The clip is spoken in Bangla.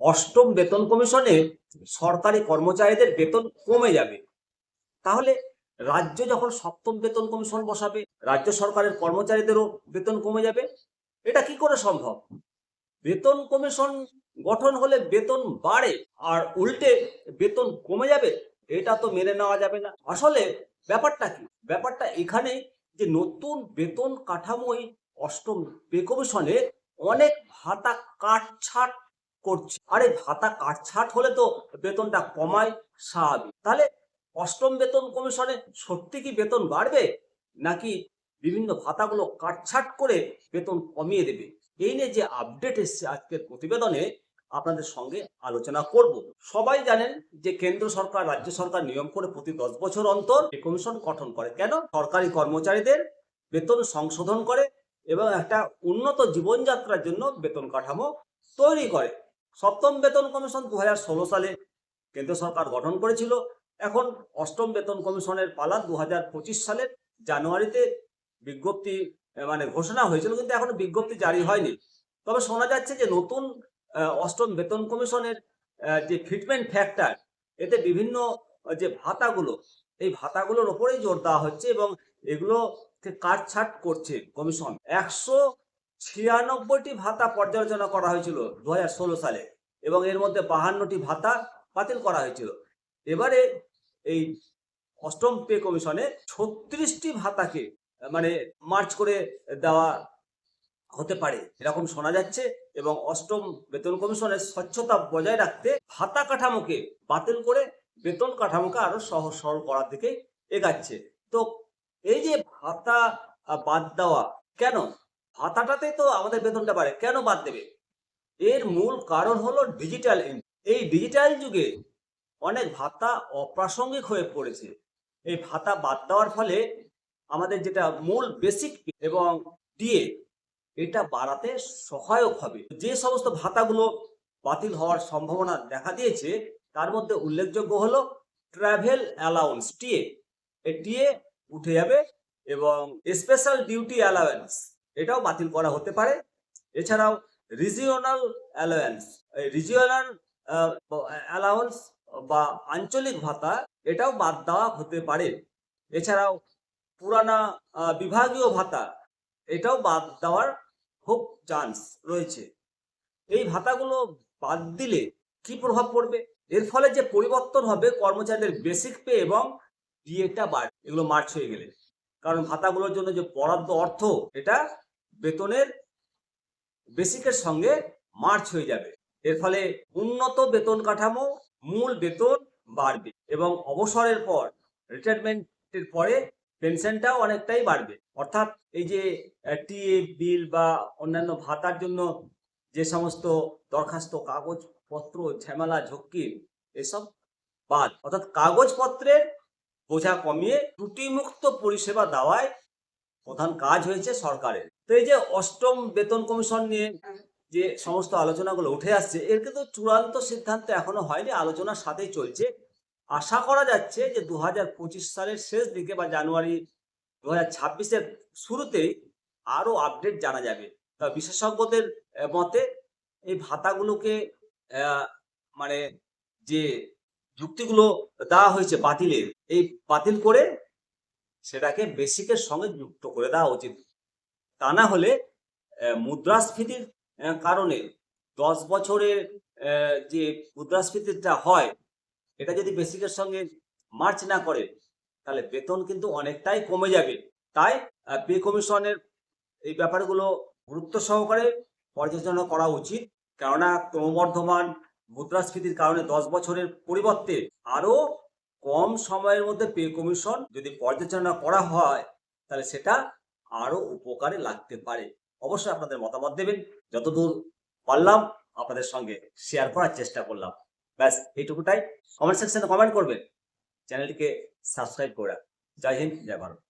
অষ্টম বেতন কমিশনে সরকারি কর্মচারীদের বেতন কমে যাবে। তাহলে রাজ্য যখন সপ্তম বেতন কমিশন বসাবে, রাজ্য সরকারের কর্মচারীদেরও বেতন কমে যাবে। এটা কি করে সম্ভব? বেতন কমিশন গঠন হলে বেতন বাড়ে আর উল্টে বেতন কমে যাবে, এটা তো মেনে নেওয়া যাবে না। আসলে ব্যাপারটা কি? ব্যাপারটা এখানে যে নতুন বেতন কাঠামোই অষ্টম পে কমিশনে অনেক ভাতা কাটছাট করছে। আরে ভাতা কাটছাট হলে তো বেতনটা কমায় স্বাভাবিক। তাহলে অষ্টম বেতন কমিশনে সত্যি কি বেতন বাড়বে? নাকি বিভিন্ন ভাতাগুলো কাটছাট করে বেতন কমিয়ে দেবে? এই নিয়ে যে আপডেট এসছে আজকের প্রতিবেদনে, আপনাদের সঙ্গে আলোচনা করব। সবাই জানেন যে কেন্দ্র সরকার, রাজ্য সরকার নিয়ম করে প্রতি দশ বছর অন্তর কমিশন গঠন করে। কেন? সরকারি কর্মচারীদের বেতন সংশোধন করে এবং একটা উন্নত জীবনযাত্রার জন্য বেতন কাঠামো তৈরি করে। সপ্তম বেতন কমিশন দু হাজার ষোলো সালে কেন্দ্র সরকার গঠন করেছিল। এখন অষ্টম বেতন কমিশনের পালা দু হাজার সালের জানুয়ারিতে বিজ্ঞপ্তি মানে ঘোষণা হয়েছিল, কিন্তু এখনও বিজ্ঞপ্তি জারি হয়নি। তবে শোনা যাচ্ছে যে নতুন অষ্টম বেতন কমিশনের যে ফিটমেন্ট ফ্যাক্টর এতে বিভিন্ন যে ভাতাগুলো, এই ভাতাগুলোর ওপরেই জোর দেওয়া হচ্ছে এবং এগুলো কাটছাট করছে কমিশন। একশো ছিয়ানব্বইটি ভাতা পর্যালোচনা করা হয়েছিল দু হাজার ষোলো সালে এবং এর মধ্যে বাহান্নটি ভাতা বাতিল করা হয়েছিল। এবারে এই অষ্টম পে কমিশনে ছত্রিশটি ভাতাকে মানে মার্চ করে দেওয়া হতে পারে, এরকম শোনা যাচ্ছে এবং অষ্টম বেতন কমিশনের স্বচ্ছতা বজায় রাখতে ভাতা কাঠামোকে বাতিল করে বেতন কাঠামোকে আরও সহজ সরল করার দিকে এগাচ্ছে। তো এই যে ভাতা বাদ দেওয়া, কেন? ভাতাটাতে তো আমাদের বেতনটা বাড়ে, কেন বাদ দেবে? এর মূল কারণ হলো ডিজিটাল এই ডিজিটাল যুগে অনেক ভাতা অপ্রাসঙ্গিক হয়ে পড়েছে। এই ভাতা বাদ দেওয়ার ফলে আমাদের যেটা মূল বেসিক এবং ডিএ এটা বাড়াতে সহায়ক হবে। যে সমস্ত ভাতাগুলো বাতিল হওয়ার সম্ভাবনা দেখা দিয়েছে, তার মধ্যে উল্লেখযোগ্য হলো ট্রাভেল অ্যালাউন্স টিএ এই টিএ উঠে যাবে এবং স্পেশাল ডিউটি অ্যালাওয়েন্স এটাও বাতিল করা হতে পারে। এছাড়াও রিজিওনাল অ্যালাউন্স রিজিওনাল অ্যালাউন্স বা আঞ্চলিক ভাতা এটাও বাদ দেওয়া হতে পারে। এছাড়াও পুরানা বিভাগীয় ভাতা এটাও বাদ দেওয়ার খুব চান্স রয়েছে। এই ভাতাগুলো বাদ দিলে কি প্রভাব পড়বে? এর ফলে যে পরিবর্তন হবে, কর্মচারীদের বেসিক পে এবং ডিএটা বাড়বে এগুলো মার্চ হয়ে গেলে। কারণ ভাতাগুলোর জন্য যে বরাদ্দ অর্থ, এটা বেতনের বেসিকের সঙ্গে মার্চ হয়ে যাবে। এর ফলে উন্নত বেতন কাঠামো, মূল বেতন বাড়বে এবং অবসরের পর রিটায়ারমেন্টের পরে পেনশনটাও অনেকটাই বাড়বে। অর্থাৎ এই যে টিএ বিল বা অন্যান্য ভাতার জন্য যে সমস্ত দরখাস্ত, কাগজপত্র, ঝামেলা, ঝক্কি, এসব বাদ। অর্থাৎ কাগজপত্রের বোঝা কমিয়ে ত্রুটিমুক্ত পরিষেবা দেওয়ায় প্রধান কাজ হয়েছে সরকারের। তো এই যে অষ্টম বেতন কমিশন নিয়ে যে সমস্ত আলোচনাগুলো উঠে আসছে, এর কিন্তু চূড়ান্ত সিদ্ধান্ত এখনও হয়নি, আলোচনার সাথেই চলছে। আশা করা যাচ্ছে যে দু হাজার পঁচিশ সালের শেষ দিকে বা জানুয়ারি দু হাজার শুরুতেই আরও আপডেট জানা যাবে। তা বিশেষজ্ঞদের মতে এই ভাতাগুলোকে মানে যে যুক্তিগুলো দেওয়া হয়েছে বাতিলের এই বাতিল করে সেটাকে বেসিকের সঙ্গে যুক্ত করে দেওয়া উচিত। তা না হলে মুদ্রাস্ফীতির কারণে দশ বছরের যে মুদ্রাস্ফীতিটা হয়, এটা যদি বেসিকের সঙ্গে মার্চ না করে, তাহলে বেতন কিন্তু অনেকটাই কমে যাবে। তাই পে কমিশনের এই ব্যাপারগুলো গুরুত্ব সহকারে পর্যালোচনা করা উচিত। কেননা ক্রমবর্ধমান মুদ্রাস্ফীতির কারণে দশ বছরের পরিবর্তে আরও কম সময়ের মধ্যে পে কমিশন যদি পর্যালোচনা করা হয়, তাহলে সেটা আরও উপকারে লাগতে পারে। অবশ্যই আপনাদের মতামত দেবেন। যতদূর পারলাম আপনাদের সঙ্গে শেয়ার করার চেষ্টা করলাম। ব্যাস, এইটুকুটাই। কমেন্ট সেকশনে কমেন্ট করবেন। চ্যানেলটিকে সাবস্ক্রাইব করে। জয় হিন্দ, জয় ভারত।